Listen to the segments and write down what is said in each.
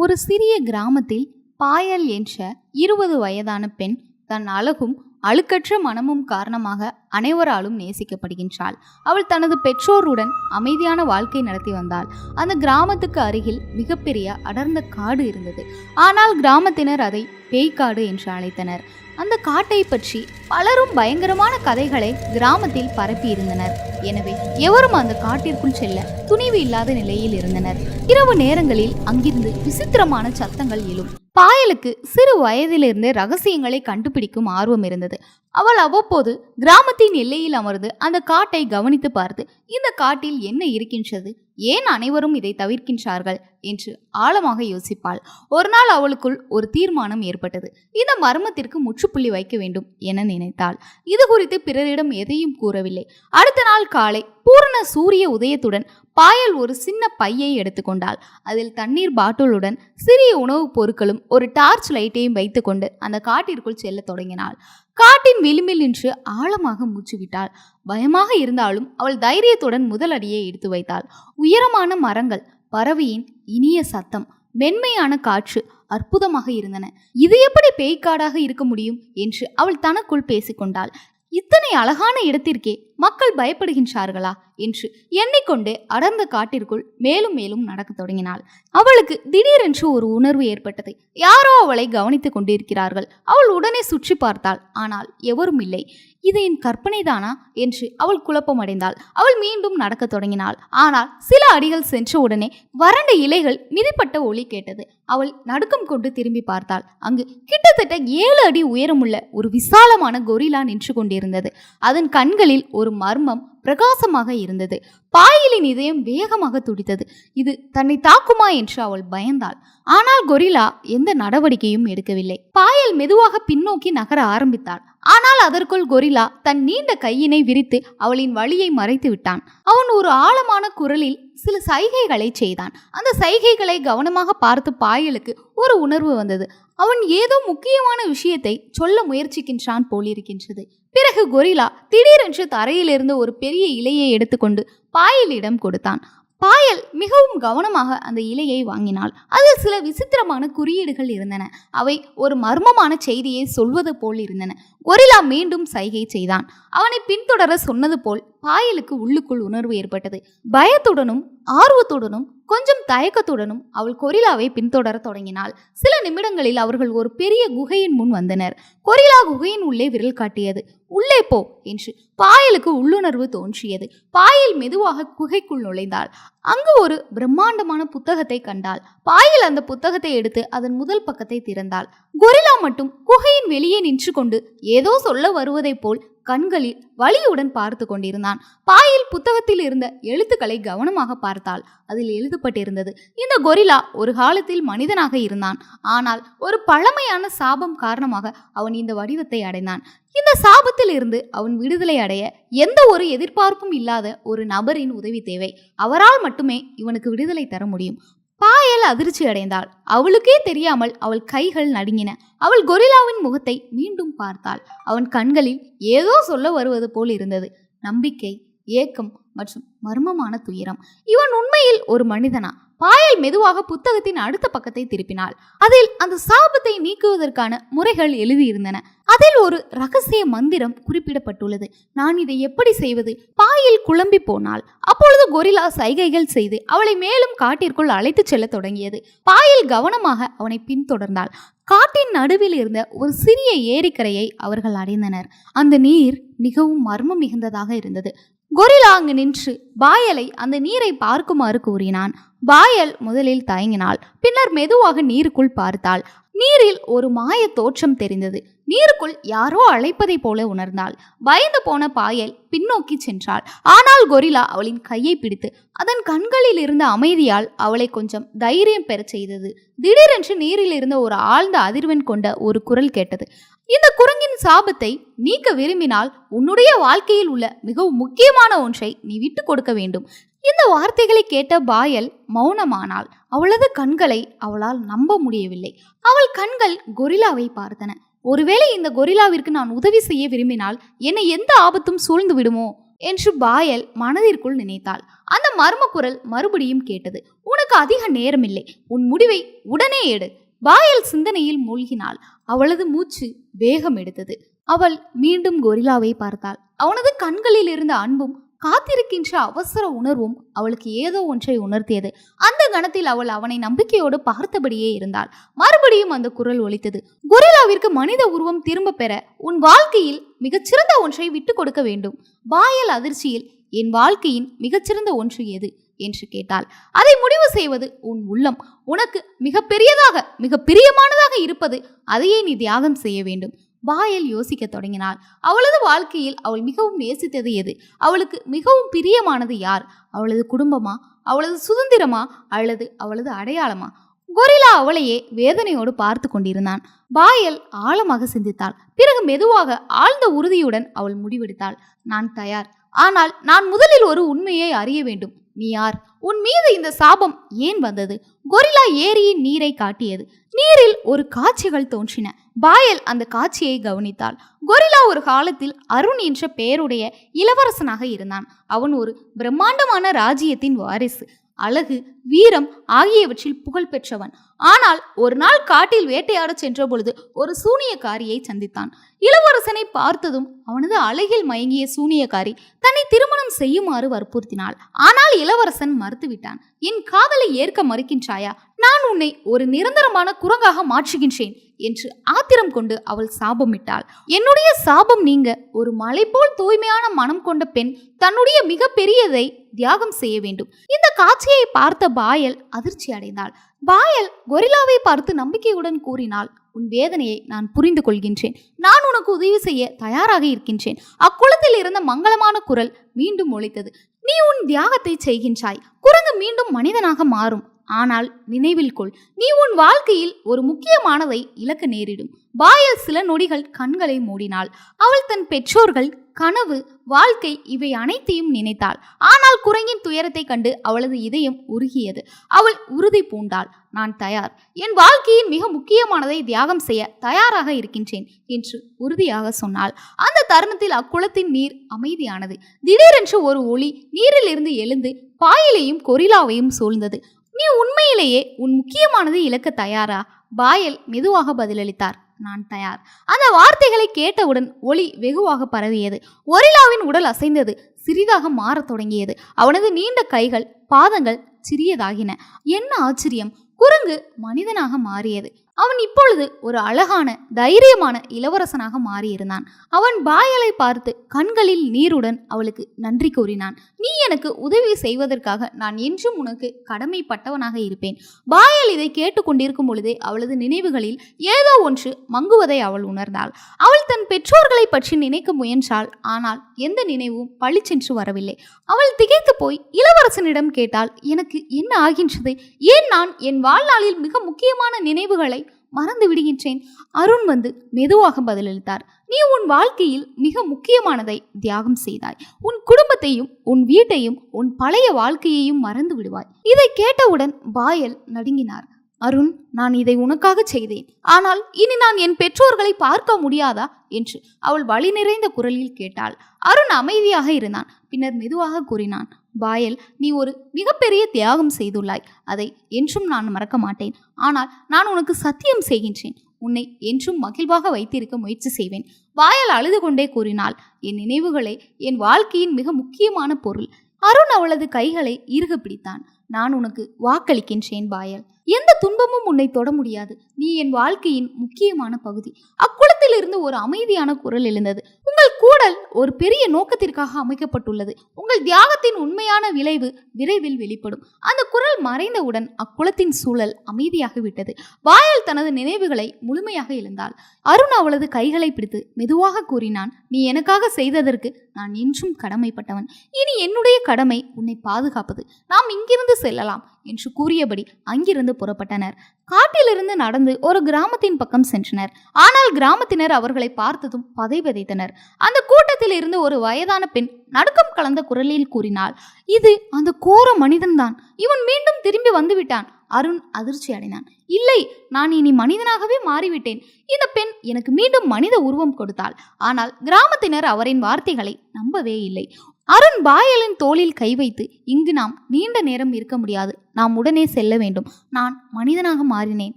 ஒரு சிறிய கிராமத்தில் பாயல் என்ற இருபது வயதான பெண் தன் அழகும் அழுக்கற்ற மனமும் காரணமாக அனைவராலும் நேசிக்கப்படுகின்றாள். அவள் தனது பெற்றோருடன் அமைதியான வாழ்க்கை நடத்தி வந்தாள். அந்த கிராமத்துக்கு அருகில் மிகப்பெரிய அடர்ந்த காடு இருந்தது. ஆனால் கிராமத்தினர் அதை பேய்க்காடு என்று அழைத்தனர். அந்த காட்டை பற்றி பலரும் பயங்கரமான கதைகளை கிராமத்தில் பரப்பியிருந்தனர் எனவே எவரும் அந்த காட்டிற்குள் செல்ல துணிவு இல்லாத நிலையில் இருந்தனர். இரவு நேரங்களில் அங்கிருந்து விசித்திரமான சத்தங்கள் எழும். பாயலுக்கு சிறு வயதிலிருந்தே ரகசியங்களை கண்டுபிடிக்கும் ஆர்வம் இருந்தது. அவள் அவ்வப்போது கிராமத்தின் எல்லையில் அமர்ந்து அந்த காட்டை கவனித்து பார்த்து இந்த காட்டில் என்ன இருக்கின்றது? ஏன் அனைவரும் இதை தவிர்க்கின்றார்கள்? என்று ஆழமாக யோசிப்பாள். ஒரு நாள் அவளுக்குள் ஒரு தீர்மானம் ஏற்பட்டது. இந்த மர்மத்திற்கு முற்றுப்புள்ளி வைக்க வேண்டும் என நினைத்தாள். இது குறித்து பிறரிடம் எதையும் கூறவில்லை. அடுத்த நாள் காலை பூரண சூரிய உதயத்துடன் பாயல் ஒரு சின்ன பையை எடுத்துக்கொண்டாள் அதில் தண்ணீர் பாட்டிலுடன் சிறிய உணவுப் பொருட்களும் ஒரு டார்ச் லைட்டையும் வைத்துக்கொண்டு அந்த காட்டிற்குள் செல்லத் தொடங்கினாள். காட்டின் விளிம்பில் நின்று ஆழமாக மூச்சு விட்டாள் பயமாக இருந்தாலும் அவள் தைரியத்துடன் முதல் அடியை எடுத்து வைத்தாள். உயரமான மரங்கள் பறவையின் இனிய சத்தம் மென்மையான காற்று அற்புதமாக இருந்தன. இது எப்படி பேய்க்காடாக இருக்க முடியும்? என்று அவள் தனக்குள் பேசிக்கொண்டாள் இத்தனை அழகான இடத்திற்கே மக்கள் பயப்படுகின்றார்களா? என்று எண்ணிக்கொண்டே அடர்ந்த காட்டிற்குள் மேலும் மேலும் நடக்கத் தொடங்கினாள். அவளுக்கு திடீரென்று ஒரு உணர்வு ஏற்பட்டது. யாரோ அவளை கவனித்துக் கொண்டிருக்கிறார்கள். அவள் உடனே சுற்றி பார்த்தாள். ஆனால் எவரும் இல்லை. இது என் கற்பனைதானா? என்று அவள் குழப்பமடைந்தாள். அவள் மீண்டும் நடக்கத் தொடங்கினாள். ஆனால் சில அடிகள் சென்ற உடனே வறண்ட இலைகள் மிதிப்பட்ட ஒளி கேட்டது. அவள் நடுக்கம் கொண்டு திரும்பி பார்த்தாள். அங்கு கிட்டத்தட்ட ஏழு அடி உயரமுள்ள ஒரு விசாலமான கொரிலா நின்று கொண்டிருந்தது. அதன் கண்களில் ஒரு மர்மம் பிரகாசமாக இருந்தது. பாயிலின் இதயம் வேகமாக துடித்தது. இது தன்னை தாக்குமா என்று அவள் பயந்தாள். ஆனால் கொரிலா எந்த நடவடிக்கையும் எடுக்கவில்லை. பாயல் மெதுவாக பின்னோக்கி நகர ஆரம்பித்தாள். ஆனால் அதற்குள் கொரிலா தன் நீண்ட கையினை விரித்து அவளின் வழியை மறைத்து விட்டான். அவன் ஒரு ஆழமான குரலில் சில சைகைகளை செய்தான். அந்த சைகைகளை கவனமாக பார்த்து பாயலுக்கு ஒரு உணர்வு வந்தது. அவன் ஏதோ முக்கியமான விஷயத்தை சொல்ல முயற்சிக்கின்றான் போலிருக்கின்றது. பிறகு கொரிலா திடீரென்று தரையிலிருந்து ஒரு பெரிய இலையை எடுத்துக்கொண்டு பாயலிடம் கொடுத்தான். பாயல் மிகவும் கவனமாக அந்த இலையை வாங்கினாள். அதில் சில விசித்திரமான குறியீடுகள் இருந்தன. அவை ஒரு மர்மமான செய்தியை சொல்வது போல் இருந்தன. கொரிலா மீண்டும் சைகை செய்தான். அவனை பின்தொடர சொன்னது போல் பாயலுக்கு உள்ளுக்குள் உணர்வு ஏற்பட்டது. பயத்துடனும் ஆர்வத்துடனும் கொஞ்சம் தயக்கத்துடனும் அவள் கொரிலாவை பின்தொடர தொடங்கினாள். சில நிமிடங்களில் அவர்கள் ஒரு பெரிய குகையின் முன் வந்தனர். கொரிலா குகையின் உள்ளே விரல் காட்டியது. உள்ளே போ என்று பாயலுக்கு உள்ளுணர்வு தோன்றியது. பாயல் மெதுவாக குகைக்குள் நுழைந்தாள். அங்கு ஒரு பிரம்மாண்டமான புத்தகத்தை கண்டாள். பாயில் அந்த புத்தகத்தை எடுத்து அதன் முதல் பக்கத்தை திறந்தாள். கொரிலா மட்டும் குகையின் வெளியே நின்று கொண்டு ஏதோ சொல்ல வருவதைப் போல் கண்களில் வலியுடன் பார்த்து கொண்டிருந்தான். பாயில் புத்தகத்தில் இருந்த எழுத்துக்களை கவனமாக பார்த்தால் அதில் எழுதப்பட்டிருந்தது இந்த கொரிலா ஒரு காலத்தில் மனிதனாக இருந்தான். ஆனால் ஒரு பழமையான சாபம் காரணமாக அவன் இந்த வடிவத்தை அடைந்தான். இந்த சாபத்தில் இருந்து அவன் விடுதலை அடைய எந்த ஒரு எதிர்பார்ப்பும் இல்லாத ஒரு நபரின் உதவி தேவை. அவரால் மட்டுமே இவனுக்கு விடுதலை தர முடியும். பாயல் அதிர்ச்சி அடைந்தாள். அவளுக்கே தெரியாமல் அவள் கைகள் நடுங்கின. அவள் கொரில்லாவின் முகத்தை மீண்டும் பார்த்தாள். அவன் கண்களில் ஏதோ சொல்ல வருவது போல் இருந்தது. நம்பிக்கை ஏக்கம் மற்றும் மர்மமான துயரம். இவன் உண்மையில் ஒரு மனிதனா? பாயல் மெதுவாக புத்தகத்தின் அடுத்த பக்கத்தை திருப்பினாள். அதில் அந்த சாபத்தை நீக்குவதற்கான முறைகள் எழுதியிருந்தன. அதில் ஒரு ரகசிய மந்திரம் குறிப்பிடப்பட்டுள்ளது. நான் இதை எப்படி செய்வது? பாயில் குழம்பி போனாள். அப்பொழுது கொரிலா சைகைகள் செய்து அவளை மேலும் காட்டிற்குள் அழைத்துச் செல்ல தொடங்கியது. பாயில் கவனமாக அவனை பின்தொடர்ந்தாள். காட்டின் நடுவில் இருந்த ஒரு சிறிய ஏரிக்கரையை அவர்கள் அடைந்தனர். அந்த நீர் மிகவும் மர்மம் மிகுந்ததாக இருந்தது. கொரிலா அங்கு நின்று பாயலை அந்த நீரை பார்க்குமாறு கூறினான். பாயல் முதலில் தயங்கினாள். பின்னர் மெதுவாக நீருக்குள் பார்த்தாள். நீரில் ஒரு மாய தோற்றம் தெரிந்தது. நீருக்குள் யாரோ அழைப்பதைப் போல உணர்ந்தாள். பயந்து போன பாயல் பின்னோக்கி சென்றாள். ஆனால் கொரிலா அவளின் கையை பிடித்து அதன் கண்களில் இருந்த அமைதியால் அவளை கொஞ்சம் தைரியம் பெறச் செய்தது. திடீரென்று நீரில் இருந்த ஒரு ஆழ்ந்த அதிர்வெண் கொண்ட ஒரு குரல் கேட்டது. இந்த குரங்கின் சாபத்தை நீக்க விரும்பினால் உன்னுடைய வாழ்க்கையில் உள்ள மிகவும் முக்கியமான ஒன்றை நீ விட்டு கொடுக்க வேண்டும். இந்த வார்த்தைகளை கேட்ட பாயல் மௌனமானால் அவளது கண்களை அவளால் நம்ப முடியவில்லை. அவள் கண்கள் கொரில்லாவை பார்த்தன. ஒருவேளை இந்த கொரில்லாவிற்கு நான் உதவி செய்ய விரும்பினால் என்னை எந்த ஆபத்தும் சூழ்ந்து விடுமோ? என்று பாயல் மனதிற்குள் நினைத்தாள். அந்த மர்ம குரல் மறுபடியும் கேட்டது. உனக்கு அதிக நேரமில்லை. உன் முடிவை உடனே எடு. வாயல் சிந்தனையில் மூழ்கினாள் அவளது மூச்சு வேகம் எடுத்தது. அவள் மீண்டும் கொரிலாவை பார்த்தாள். அவனது கண்களில் இருந்த அன்பும் காத்திருக்கின்ற அவசர உணர்வும் அவளுக்கு ஏதோ ஒன்றை உணர்த்தியது. அந்த கணத்தில் அவள் அவனை நம்பிக்கையோடு பார்த்தபடியே இருந்தாள். மறுபடியும் அந்த குரல் ஒலித்தது. கொரிலாவிற்கு மனித உருவம் திரும்ப பெற உன் வாழ்க்கையில் மிகச்சிறந்த ஒன்றை விட்டு கொடுக்க வேண்டும். வாயல் அதிர்ச்சியில் என் வாழ்க்கையின் மிகச்சிறந்த ஒன்று எது? என்று கேட்டாள். அதை முடிவு செய்வது உன் உள்ளம். உனக்கு மிக பெரியதாக மிக பிரியமானதாக இருப்பது அதையே நீ தியாகம் செய்ய வேண்டும். பாயல் யோசிக்க தொடங்கினாள். அவளது வாழ்க்கையில் அவள் மிகவும் நேசித்தது எது? அவளுக்கு மிகவும் பிரியமானது யார்? அவளது குடும்பமா? அவளது சுதந்திரமா? அல்லது அவளது அடையாளமா? கொரிலா அவளையே வேதனையோடு பார்த்து கொண்டிருந்தான். பாயல் ஆழமாக சிந்தித்தாள். பிறகு மெதுவாக ஆழ்ந்த உறுதியுடன் அவள் முடிவெடுத்தாள். நான் தயார். ஆனால் நான் முதலில் ஒரு உண்மையை அறிய வேண்டும். நீ யார்? உன் மீது இந்த சாபம் ஏன் வந்தது? கொரில்லா ஏரியின் நீரை காட்டியது. நீரில் ஒரு காட்சிகள் தோன்றின. பாயல் அந்த காட்சியை கவனித்தாள். கொரில்லா ஒரு காலத்தில் அருண் என்ற பெயருடைய இளவரசனாக இருந்தான். அவன் ஒரு பிரம்மாண்டமான ராஜ்யத்தின் வாரிசு. அழகு வீரம் ஆகியவற்றில் புகழ் பெற்றவன். ஆனால் ஒரு நாள் காட்டில் வேட்டையாடச் சென்ற பொழுது ஒரு சூனியக்காரியை சந்தித்தான். இளவரசனை பார்த்ததும் அவனது அழகில் மயங்கிய சூனியக்காரி தன்னை திருமணம் செய்யுமாறு வற்புறுத்தினாள். ஆனால் இளவரசன் மறுத்துவிட்டான். என் காதலை ஏற்க மறுக்கின்றாயா? நான் உன்னை ஒரு நிரந்தரமான குரங்காக மாற்றுகின்றேன். என்று ஆத்திரம் கொண்டு அவள் சாபமிட்டாள். என்னுடைய சாபம் நீங்க ஒரு மலை போல் தூய்மையான மனம் கொண்ட பெண் தன்னுடைய மிக பெரியதை தியாகம் செய்ய வேண்டும். இந்த காட்சியை பார்த்த பாயல் அதிர்ச்சி அடைந்தாள். பாயல் கொரில்லாவை பார்த்து நம்பிக்கையுடன் கூறினாள் உன் வேதனையை நான் புரிந்து கொள்கின்றேன். நான் உனக்கு உதவி செய்ய தயாராக இருக்கின்றேன். அக்குளத்தில் இருந்த மங்களமான குரல் மீண்டும் ஒழித்தது நீ உன் தியாகத்தை செய்கின்றாய். குரங்கு மீண்டும் மனிதனாக மாறும். ஆனால் நினைவில் கொள் நீ உன் வாழ்க்கையில் ஒரு முக்கியமானதை இழக்க நேரிடும். வாயில் சில நொடிகள் கண்களை மூடினாள். அவள் தன் பெற்றோர்கள் கனவு வாழ்க்கை இவை அனைத்தையும் நினைத்தாள். ஆனால் குரங்கின் துயரத்தை கண்டு அவளது இதயம் உருகியது. அவள் உறுதி பூண்டாள். நான் தயார். என் வாழ்க்கையின் மிக முக்கியமானதை தியாகம் செய்ய தயாராக இருக்கின்றேன் என்று உறுதியாக சொன்னாள். அந்த தருணத்தில் அக்குளத்தின் நீர் அமைதியானது. திடீரென்று ஒரு ஒளி நீரிலிருந்து எழுந்து பாயிலையும் கொரிலாவையும் சூழ்ந்தது. நீ உண்மையிலேயே உன் முக்கியமானது இழக்க தயாரா? பாயல் மெதுவாக பதிலளித்தார். நான் தயார். அந்த வார்த்தைகளை கேட்டவுடன் ஒளி வெகுவாக பரவியது. ஒரிலாவின் உடல் அசைந்தது. சிறிதாக மாறத் தொடங்கியது. அவனது நீண்ட கைகள் பாதங்கள் சிறியதாகின. என்ன ஆச்சரியம்? குரங்கு மனிதனாக மாறியது. அவன் இப்பொழுது ஒரு அழகான தைரியமான இளவரசனாக மாறியிருந்தான். அவன் பாயலை பார்த்து கண்களில் நீருடன் அவளுக்கு நன்றி கூறினான். நீ எனக்கு உதவி செய்வதற்காக நான் என்றும் உனக்கு கடமைப்பட்டவனாக இருப்பேன். பாயல் இதை கேட்டுக்கொண்டிருக்கும் பொழுதே அவளது நினைவுகளில் ஏதோ ஒன்று மங்குவதை அவள் உணர்ந்தாள். அவள் தன் பெற்றோர்களை பற்றி நினைக்க முயன்றாள். ஆனால் எந்த நினைவும் பளிச்சென்று வரவில்லை. அவள் திகைத்து போய் இளவரசனிடம் கேட்டாள் எனக்கு என்ன ஆகின்றது? ஏன் நான் என் வாழ்நாளில் மிக முக்கியமான நினைவுகளை மறந்து விடுகின்றேன். அருண் வந்து மெதுவாக பதிலளித்தார். நீ உன் வாழ்க்கையில் மிக முக்கியமானதை தியாகம் செய்தாய். உன் குடும்பத்தையும் உன் வீட்டையும் உன் பழைய வாழ்க்கையையும் மறந்து விடுவாய். இதை கேட்டவுடன் பாயல் நடுங்கினார். அருண் நான் இதை உனக்காக செய்தேன். ஆனால் இனி நான் என் பெற்றோர்களை பார்க்க முடியாதா? என்று அவள் வழி நிறைந்த குரலில் கேட்டாள். அருண் அமைதியாக இருந்தான். பின்னர் மெதுவாக கூறினான். பாயல் நீ ஒரு மிகப்பெரிய தியாகம் செய்துள்ளாய். அதை என்றும் நான் மறக்க மாட்டேன். ஆனால் நான் உனக்கு சத்தியம் செய்கின்றேன். உன்னை என்றும் மகிழ்வாக வைத்திருக்க முயற்சி செய்வேன். வாயால் அழுது கொண்டே கூறினாள் என் நினைவுகளே என் வாழ்க்கையின் மிக முக்கியமான பொருள். அருண் அவளது கைகளை இறுக பிடித்தான். நான் உனக்கு வாக்களிக்கின்றேன் பாயல் எந்த துன்பமும் உன்னை தொட முடியாது. நீ என் வாழ்க்கையின் முக்கியமான பகுதி. அக்குளத்திலிருந்து ஒரு அமைதியான குரல் எழுந்தது. உங்கள் கூடல் ஒரு பெரிய நோக்கத்திற்காக அமைக்கப்பட்டுள்ளது. உங்கள் தியாகத்தின் உண்மையான விளைவு விரைவில் வெளிப்படும். அந்த குரல் மறைந்தவுடன் அக்குளத்தின் சூழல் அமைதியாகிவிட்டது. வாயல் தனது நினைவுகளை முழுமையாக இழந்தாள். அருண் அவளது கைகளை பிடித்து மெதுவாக கூறினான் நீ எனக்காக செய்ததற்கு நான் என்றும் கடமைப்பட்டவன். இனி என்னுடைய கடமை உன்னை பாதுகாப்பது. நாம் இங்கிருந்து செல்லலாம் என்று கூறியபடி அங்கிருந்து புறப்பட்டனர். காட்டிலிருந்து நடந்து ஒரு கிராமத்தின் பக்கம் சென்றனர். ஆனால் கிராமத்தினர் அவர்களை பார்த்ததும் பதை பதைத்தனர் அந்த கூட்டத்தில் இருந்து ஒரு வயதான பெண் நடுக்கம் கலந்த குரலில் கூறினாள் இது அந்த கோர மனிதன்தான். இவன் மீண்டும் திரும்பி வந்துவிட்டான். அருண் அதிர்ச்சி அடைந்தான். இல்லை நான் இனி மனிதனாகவே மாறிவிட்டேன். இந்த பெண் எனக்கு மீண்டும் மனித உருவம் கொடுத்தாள். ஆனால் கிராமத்தினர் அவரின் வார்த்தைகளை நம்பவே இல்லை. அருண் பாயலின் தோளில் கை வைத்து இங்கு நாம் நீண்ட நேரம் இருக்க முடியாது. நாம் உடனே செல்ல வேண்டும். நான் மனிதனாக மாறினேன்.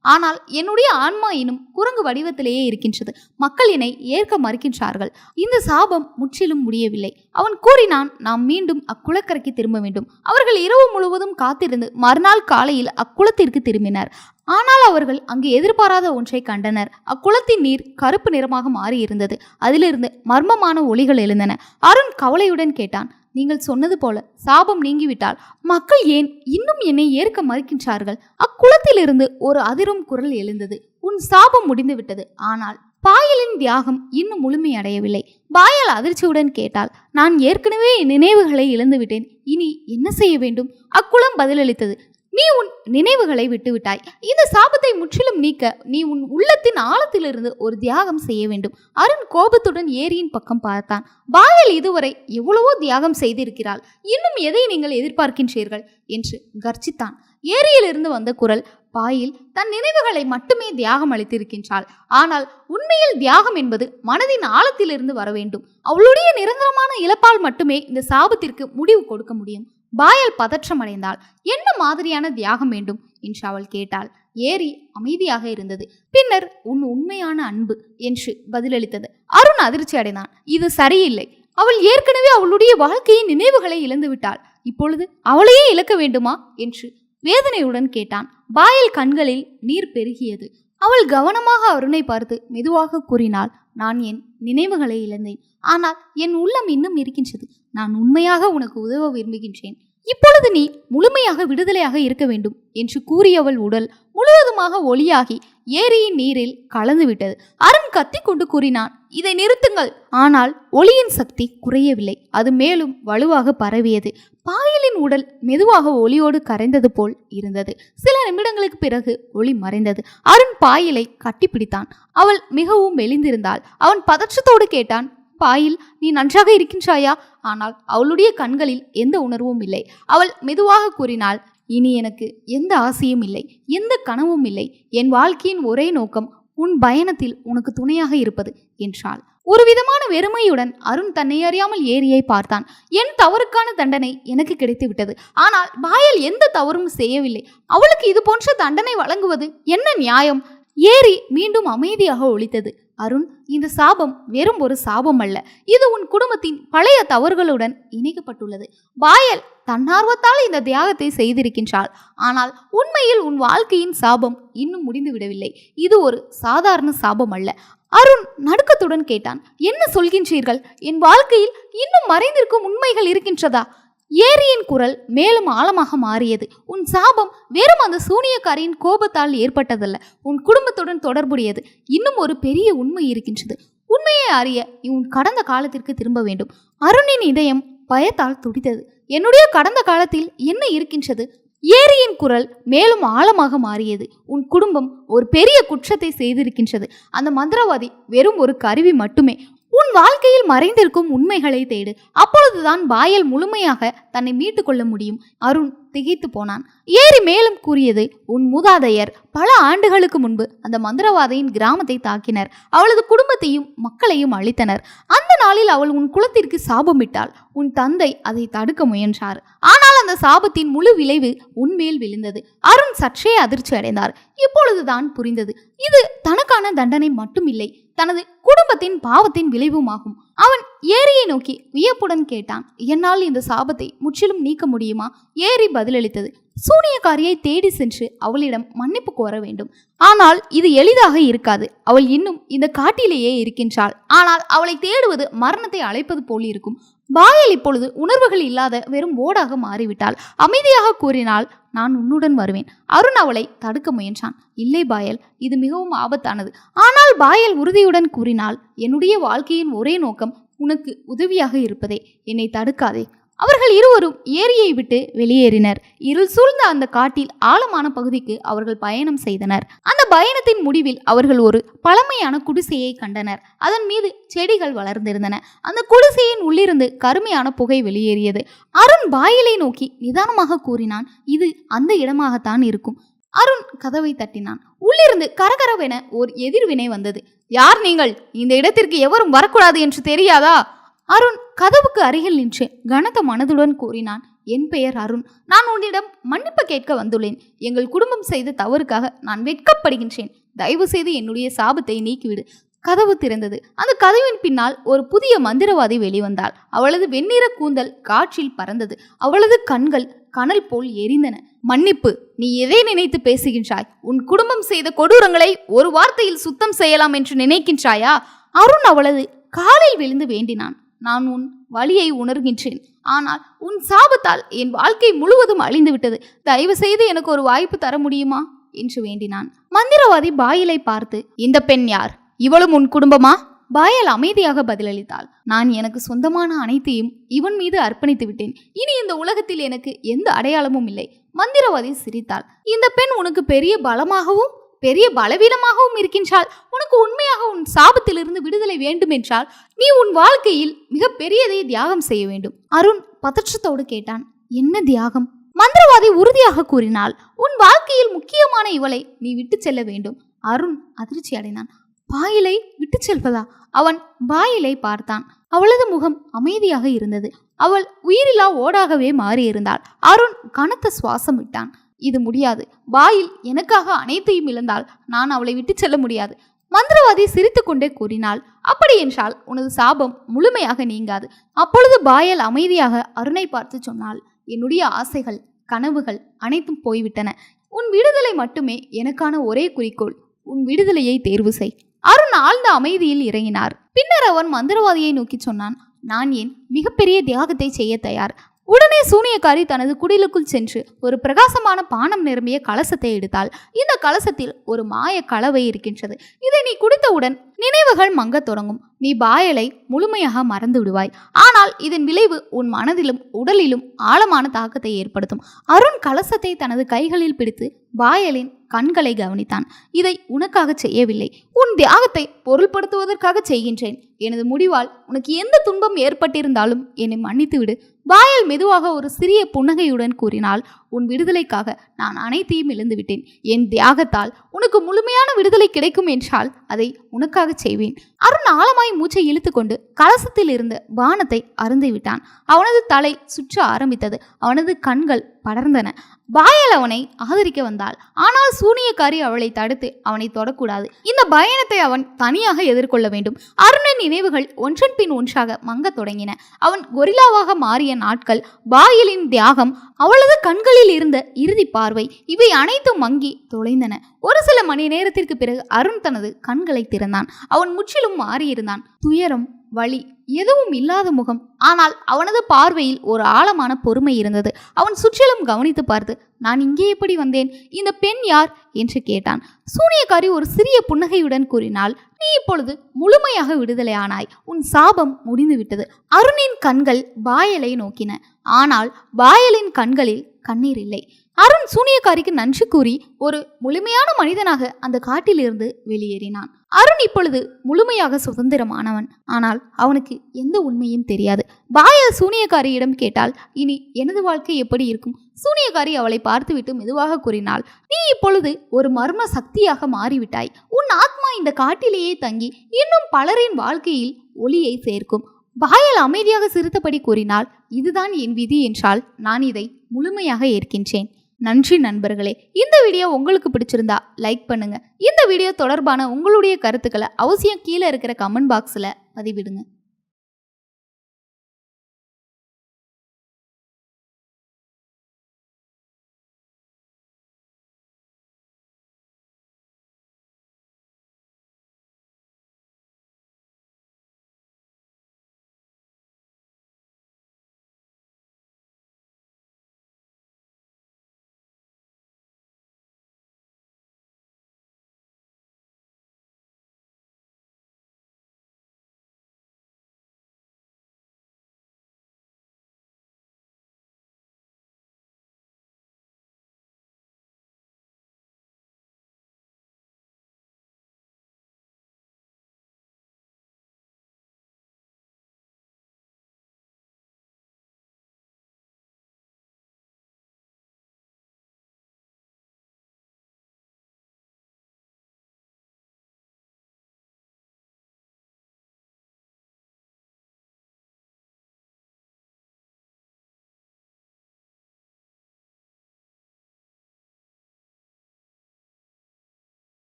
ஆனால் என்னுடைய ஆன்மா இன்னும் குரங்கு வடிவத்திலேயே இருக்கின்றது. மக்கள் என்னை ஏற்க மறுக்கின்றார்கள். இந்த சாபம் முற்றிலும் முடியவில்லை. அவன் கூறினான் நாம் மீண்டும் அக்குளக்கரைக்கு திரும்ப வேண்டும். அவர்கள் இரவு முழுவதும் காத்திருந்து மறுநாள் காலையில் அக்குளத்திற்கு திரும்பினர். ஆனால் அவர்கள் அங்கு எதிர்பாராத ஒன்றை கண்டனர். அக்குளத்தின் நீர் கருப்பு நிறமாக மாறியிருந்தது. அதிலிருந்து மர்மமான ஒளிகள் எழுந்தன. அருண் கவலையுடன் கேட்டான் நீங்கள் சொன்னது போல சாபம் நீங்கிவிட்டால் மக்கள் ஏன் இன்னும் என்னை ஏற்க மறுக்கின்றார்கள்? அக்குளத்திலிருந்து ஒரு அதிரும் குரல் எழுந்தது. உன் சாபம் முடிந்துவிட்டது. ஆனால் பாயலின் தியாகம் இன்னும் முழுமையடையவில்லை. பாயல் அதிர்ச்சியுடன் கேட்டால் நான் ஏற்கனவே என் நினைவுகளை இழந்துவிட்டேன். இனி என்ன செய்ய வேண்டும்? அக்குளம் பதிலளித்தது நீ உன் நினைவுகளை விட்டுவிட்டாய். இந்த சாபத்தை முற்றிலும் நீக்க நீ உன் உள்ளத்தின் ஆழத்திலிருந்து ஒரு தியாகம் செய்ய வேண்டும். அருண் கோபத்துடன் ஏரியின் பக்கம் பார்த்தான். பாயல் இதுவரை எவ்வளவோ தியாகம் செய்திருக்கிறாள். இன்னும் எதை நீங்கள் எதிர்பார்க்கின்றீர்கள்? என்று கர்ஜித்தான். ஏரியிலிருந்து வந்த குரல் பாயில் தன் நினைவுகளை மட்டுமே தியாகம் அளித்திருக்கின்றாள். ஆனால் உண்மையில் தியாகம் என்பது மனதின் ஆழத்திலிருந்து வர வேண்டும். அவளுடைய நிரந்தரமான இழப்பால் மட்டுமே இந்த சாபத்திற்கு முடிவு கொடுக்க முடியும். பாயல் பதற்றமடைந்தாள் என்ன மாதிரியான தியாகம் வேண்டும்? என்று அவள் கேட்டாள். ஏரி அமைதியாக இருந்தது. பின்னர் உன் உண்மையான அன்பு என்று பதிலளித்தது. அருண் அதிர்ச்சி அடைந்தான். இது சரியில்லை. அவள் ஏற்கனவே அவளுடைய வாழ்க்கையின் நினைவுகளை இழந்து விட்டாள். இப்பொழுது அவளையே இழக்க வேண்டுமா? என்று வேதனையுடன் கேட்டான். பாயல் கண்களில் நீர் பெருகியது. அவள் கவனமாக அருணை பார்த்து மெதுவாக கூறினாள். நான் என் நினைவுகளை இழந்தேன். ஆனால் என் உள்ளம் இன்னும் இருக்கின்றது. நான் உண்மையாக உனக்கு உதவ விரும்புகின்றேன். இப்பொழுது நீ முழுமையாக விடுதலையாக இருக்க வேண்டும் என்று கூறியவள் உடல் முழுவதுமாக ஒளியாகி ஏரியின் நீரில் கலந்து விட்டது அருண் கத்திக்கொண்டு கூறினான் இதை நிறுத்துங்கள். ஆனால் ஒளியின் சக்தி குறையவில்லை. அது மேலும் வலுவாக பரவியது. பாயலின் உடல் மெதுவாக ஒளியோடு கரைந்தது போல் இருந்தது. சில நிமிடங்களுக்கு பிறகு ஒளி மறைந்தது. அருண் பாயலை கட்டிப்பிடித்தான். அவள் மிகவும் மெலிந்திருந்தாள். அவன் பதற்றத்தோடு கேட்டான் பாயில் நீ நன்றாக இருக்கின்றாயா? ஆனால் அவளுடைய கண்களில் எந்த உணர்வும் இல்லை. அவள் மெதுவாக கூறினாள் இனி எனக்கு எந்த ஆசையும் இல்லை எந்த கனவும் இல்லை. என் வாழ்க்கையின் ஒரே நோக்கம் உன் பயணத்தில் உனக்கு துணையாக இருப்பது என்றாள். ஒரு விதமான வெறுமையுடன் அருண் தன்னை அறியாமல் ஏரியை பார்த்தான். என் தவறுக்கான தண்டனை எனக்கு கிடைத்து விட்டது. ஆனால் பாயல் எந்த தவறும் செய்யவில்லை. அவளுக்கு இது போன்ற தண்டனை வழங்குவது என்ன நியாயம்? ஏரி மீண்டும் அமைதியாக ஒழித்தது அருண் இந்த சாபம் வெறும் ஒரு சாபம் அல்ல. இது உன் குடும்பத்தின் பழைய தவறுகளுடன் இணைக்கப்பட்டுள்ளது. பாயல் தன்னார்வத்தால் இந்த தியாகத்தை செய்திருக்கின்றாள். ஆனால் உண்மையில் உன் வாழ்க்கையின் சாபம் இன்னும் முடிந்து விடவில்லை. இது ஒரு சாதாரண சாபம் அல்ல. அருண் நடுக்கத்துடன் கேட்டான் என்ன சொல்கின்றீர்கள்? என் வாழ்க்கையில் இன்னும் மறைந்திருக்கும் உண்மைகள் இருக்கின்றதா? ஏரியின் குரல் மேலும் ஆழமாக மாறியது. உன் சாபம் வெறும் அந்த சூனியக்காரியின் கோபத்தால் ஏற்பட்டதல்ல. உன் குடும்பத்துடன் தொடர்புடையது. இன்னும் ஒரு பெரிய உண்மை இருக்கின்றது. உண்மையை அறிய நீ உன் கடந்த காலத்திற்கு திரும்ப வேண்டும். அருணின் இதயம் பயத்தால் துடித்தது. என்னுடைய கடந்த காலத்தில் என்ன இருக்கின்றது? ஏரியின் குரல் மேலும் ஆழமாக மாறியது. உன் குடும்பம் ஒரு பெரிய குற்றத்தை செய்திருக்கின்றது. அந்த மந்திரவாதி வெறும் ஒரு கருவி மட்டுமே. உன் வாழ்க்கையில் மறைந்திருக்கும் உண்மைகளை தேடு. அப்பொழுதுதான் பாயல் முழுமையாக தன்னை மீட்டுக்கொள்ள முடியும். அருண் திகைத்து போனான். ஏரி மேலும் கூறியது உன் மூதாதையர் பல ஆண்டுகளுக்கு முன்பு அந்த மந்திரவாதியின் கிராமத்தை தாக்கினர். அவளது குடும்பத்தையும் மக்களையும் அழித்தனர். அந்த நாளில் அவள் உன் குலத்திற்கு சாபமிட்டாள் உன் தந்தை அதை தடுக்க முயன்றார். ஆனால் அந்த சாபத்தின் முழு விளைவு உன்மேல் விழுந்தது. அருண் சற்றே அதிர்ச்சி அடைந்தார். இப்பொழுதுதான் புரிந்தது. இது தனக்கான தண்டனை மட்டுமில்லை. தனது குடும்பத்தின் பாவத்தின் விளைவுமாகும். அவன் ஏரியை நோக்கி வியப்புடன் கேட்டான். என்னால் இந்த சாபத்தை முற்றிலும் நீக்க முடியுமா? ஏரி பதிலளித்தது. சூனியக்காரியை தேடி சென்று அவளிடம் மன்னிப்பு கோர வேண்டும். ஆனால் இது எளிதாக இருக்காது. அவள் இன்னும் இந்த காட்டிலேயே இருக்கின்றாள். ஆனால் அவளை தேடுவது மரணத்தை அழைப்பது போல் இருக்கும். பாயல் இப்பொழுது உணர்வுகள் இல்லாத வெறும் ஓடாக மாறிவிட்டாள். அமைதியாக கூறினால் நான் உன்னுடன் வருவேன். அருண் அவளை தடுக்க முயன்றான். இல்லை பாயல் இது மிகவும் ஆபத்தானது ஆனால் பாயல் உறுதியுடன் கூறினால் என்னுடைய வாழ்க்கையின் ஒரே நோக்கம் உனக்கு உதவியாக இருப்பதே. என்னை தடுக்காதே. அவர்கள் இருவரும் ஏரியை விட்டு வெளியேறினர். இருள் சூழ்ந்த அந்த காட்டில் ஆழமான பகுதிக்கு அவர்கள் பயணம் செய்தனர். அந்த பயணத்தின் முடிவில் அவர்கள் ஒரு பழமையான குடிசையை கண்டனர். அதன் மீது செடிகள் வளர்ந்திருந்தன. அந்த குடிசையின் உள்ளிருந்து கருமையான புகை வெளியேறியது. அருண் வாயிலை நோக்கி நிதானமாக கூறினான் இது அந்த இடமாகத்தான் இருக்கும். அருண் கதவை தட்டினான். உள்ளிருந்து கரகரவென ஓர் எதிர்வினை வந்தது. யார் நீங்கள்? இந்த இடத்திற்கு எவரும் வரக்கூடாது என்று தெரியாதா? அருண் கதவுக்கு அருகில் நின்று கனத்த மனதுடன் கூறினான் என் பெயர் அருண். நான் உன்னிடம் மன்னிப்பு கேட்க வந்துள்ளேன். எங்கள் குடும்பம் செய்த தவறுக்காக நான் வெட்கப்படுகின்றேன். தயவு செய்து என்னுடைய சாபத்தை நீக்கிவிடு. கதவு திறந்தது. அந்த கதவின் பின்னால் ஒரு புதிய மந்திரவாதி வெளிவந்தாள். அவளது வெண்ணிற கூந்தல் காற்றில் பறந்தது. அவளது கண்கள் கனல் போல் எரிந்தன. மன்னிப்பு நீ எதை நினைத்து பேசுகின்றாய்? உன் குடும்பம் செய்த கொடூரங்களை ஒரு வார்த்தையில் சுத்தம் செய்யலாம் என்று நினைக்கின்றாயா? அருண் அவளது காலில் விழுந்து வேண்டினான். நான் உன் வழியை உணர்கின்றேன். ஆனால் உன் சாபத்தால் என் வாழ்க்கை முழுவதும் அழிந்து விட்டது தயவு செய்து எனக்கு ஒரு வாய்ப்பு தர முடியுமா? என்று வேண்டினான். மந்திரவாதி பாயிலை பார்த்து இந்த பெண் யார்? இவளும் உன் குடும்பமா? பாயல் அமைதியாக பதிலளித்தாள். நான் எனக்கு சொந்தமான அனைத்தையும் இவன் மீது அர்ப்பணித்து விட்டேன். இனி இந்த உலகத்தில் எனக்கு எந்த அடையாளமும் இல்லை. மந்திரவாதி சிரித்தாள். இந்த பெண் உனக்கு பெரிய பலமாகவும் பெரிய பலவீனமாகவும் இருக்கின்றால் உனக்கு உண்மையாக உன் சாபத்திலிருந்து விடுதலை வேண்டுமென்றால் நீ உன் வாழ்க்கையில் மிக பெரியதை தியாகம் செய்ய வேண்டும். அருண் பதற்றத்தோடு கேட்டான். என்ன தியாகம்? மந்திரவாதி உறுதியாக கூறினாள். உன் வாழ்க்கையில் முக்கியமான இவளை நீ விட்டு செல்ல வேண்டும். அருண் அதிர்ச்சி அடைந்தான் பாயிலை விட்டு செல்வதா? அவன் பாயிலை பார்த்தான். அவளது முகம் அமைதியாக இருந்தது. அவள் உயிரிலா ஓடாகவே மாறியிருந்தாள். அருண் கனத்த சுவாசம் விட்டான் இது முடியாது. பாயில் எனக்காக அனைத்தையும் இழந்தால் நான் அவளை விட்டு செல்ல முடியாது. மந்திரவாதி சிரித்துக்கொண்டே கூறினாள் அப்படி என்றால் உனது சாபம் முழுமையாக நீங்காது. அப்பொழுது பாயல் அமைதியாக அருணை பார்த்து சொன்னாள் என்னுடைய ஆசைகள் கனவுகள் அனைத்தும் போய்விட்டன. உன் விடுதலை மட்டுமே எனக்கான ஒரே குறிக்கோள். உன் விடுதலையை தேர்வு செய். அருண் ஆழ்ந்த அமைதியில் இறங்கினார். பின்னர் அவன் மந்திரவாதியை நோக்கி சொன்னான் நான் ஏன் மிகப்பெரிய தியாகத்தை செய்ய தயார்? உடனே சூனியக்காரி தனது குடிலுக்குள் சென்று ஒரு பிரகாசமான பானம் நிரம்பிய கலசத்தை எடுத்தாள். இந்த கலசத்தில் ஒரு மாய கலவை இருக்கின்றது. இதை நீ குடித்தவுடன் நினைவுகள் மங்கத் தொடங்கும். நீ பாயலை முழுமையாக மறந்து விடுவாய். ஆனால் இதன் விளைவு உன் மனதிலும் உடலிலும் ஆழமான தாக்கத்தை ஏற்படுத்தும். அருண் கலசத்தை தனது கைகளில் பிடித்து பாயலின் கண்களை கவனித்தான். இதை உனக்காக செய்யவில்லை. உன் தியாகத்தை பொருள்படுத்துவதற்காக செய்கின்றேன். எனது முடிவால் உனக்கு எந்த துன்பம் ஏற்பட்டிருந்தாலும் என்னை மன்னித்து விடு வாயில் மெதுவாக ஒரு சிறிய புன்னகையுடன் கூறினாள் உன் விடுதலைக்காக நான் அனைத்தையும் இழந்துவிட்டேன் என் தியாகத்தால் உனக்கு முழுமையான விடுதலை கிடைக்கும் என்றால் அதை உனக்காக செய்வேன். அருண் ஆழமாய் மூச்சை இழுத்துக்கொண்டு கலசத்தில் இருந்த பானத்தை அருந்தி விட்டான். அவனது தலை சுற்ற ஆரம்பித்தது. அவனது கண்கள் படர்ந்தன. பாயல் அவனை ஆதரிக்க வந்தாள். ஆனால் சூனியக்காரி அவளை தடுத்து அவனை தொடக்கூடாது. இந்த பயணத்தை அவன் தனியாக எதிர்கொள்ள வேண்டும். அருணின் நினைவுகள் ஒன்றன் பின் ஒன்றாக மங்கத் தொடங்கின. அவன் கொரில்லாவாக மாறிய நாட்கள் பாயலின் தியாகம் அவளது கண்களில் இருந்த இறுதி பார்வை இவை அனைத்தும் மங்கி தொலைந்தன. ஒரு சில மணி நேரத்திற்கு பிறகு அருண் தனது கண்களை திறந்தான். அவன் முற்றிலும் மாறியிருந்தான். துயரம் வலி எதுவும் இல்லாத முகம். ஆனால் அவனது பார்வையில் ஒரு ஆழமான பொறுமை இருந்தது. அவன் சுற்றிலும் கவனித்து பார்த்து நான் இங்கே எப்படி வந்தேன்? இந்த பெண் யார்? என்று கேட்டான். சூனியக்காரி ஒரு சிறிய புன்னகையுடன் கூறினால் நீ இப்பொழுது முழுமையாக விடுதலையானாய். உன் சாபம் முடிந்துவிட்டது. அருணின் கண்கள் பாயலை நோக்கின. ஆனால் பாயலின் கண்களில் கண்ணீர் இல்லை. அருண் சூனியக்காரிக்கு நன்றி கூறி ஒரு முழுமையான மனிதனாக அந்த காட்டிலிருந்து வெளியேறினான். அருண் இப்பொழுது முழுமையாக சுதந்திரமானவன். ஆனால் அவனுக்கு எந்த உண்மையும் தெரியாது. பாய சூனியக்காரியிடம் கேட்டால் இனி எனது வாழ்க்கை எப்படி இருக்கும்? சூனியக்காரி அவளை பார்த்துவிட்டு மெதுவாக கூறினாள் நீ இப்பொழுது ஒரு மர்ம சக்தியாக மாறிவிட்டாய். உன் ஆத்மா இந்த காட்டிலேயே தங்கி இன்னும் பலரின் வாழ்க்கையில் ஒளியை சேர்க்கும். பாயல் அமைதியாக சிரித்தபடி கூறினாள் இதுதான் என் விதி என்றால் நான் இதை முழுமையாக ஏற்கின்றேன். நன்றி நண்பர்களே. இந்த வீடியோ உங்களுக்கு பிடிச்சிருந்தா லைக் பண்ணுங்கள் இந்த வீடியோ தொடர்பான உங்களுடைய கருத்துக்களை அவசியம் கீழே இருக்கிற கமெண்ட் பாக்ஸில் பதிவிடுங்க.